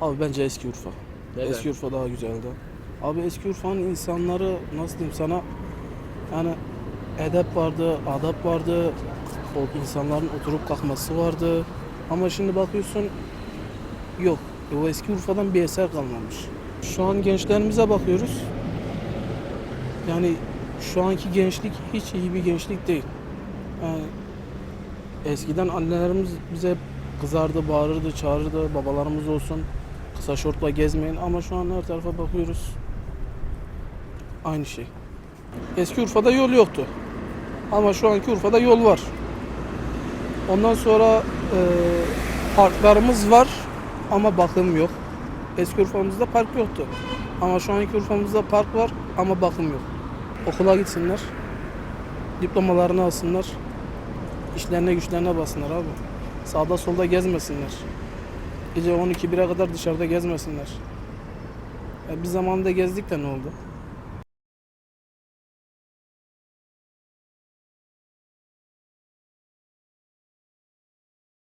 Abi bence eski Urfa. Neden? Eski Urfa daha güzeldi. Abi eski Urfa'nın insanları nasıl diyeyim sana yani edep vardı, adap vardı, o insanların oturup kalkması vardı. Ama şimdi bakıyorsun yok. E, O eski Urfa'dan bir eser kalmamış. Şu an gençlerimize bakıyoruz. Yani şu anki gençlik hiç iyi bir gençlik değil. Yani eskiden annelerimiz bize kızardı, bağırırdı, çağırırdı. Babalarımız olsun kısa şortla gezmeyin ama şu an her tarafa bakıyoruz. Aynı şey. Eski Urfa'da yol yoktu. Ama şu anki Urfa'da yol var. Ondan sonra e, parklarımız var ama bakım yok. Eski Urfa'mızda park yoktu. Ama şu anki Urfa'mızda park var ama bakım yok. Okula gitsinler. Diplomalarını alsınlar. İşlerine güçlerine basınlar abi. Sağda solda gezmesinler. Gece 12-1'e kadar dışarıda gezmesinler. Ya bir zamanında gezdik de ne oldu?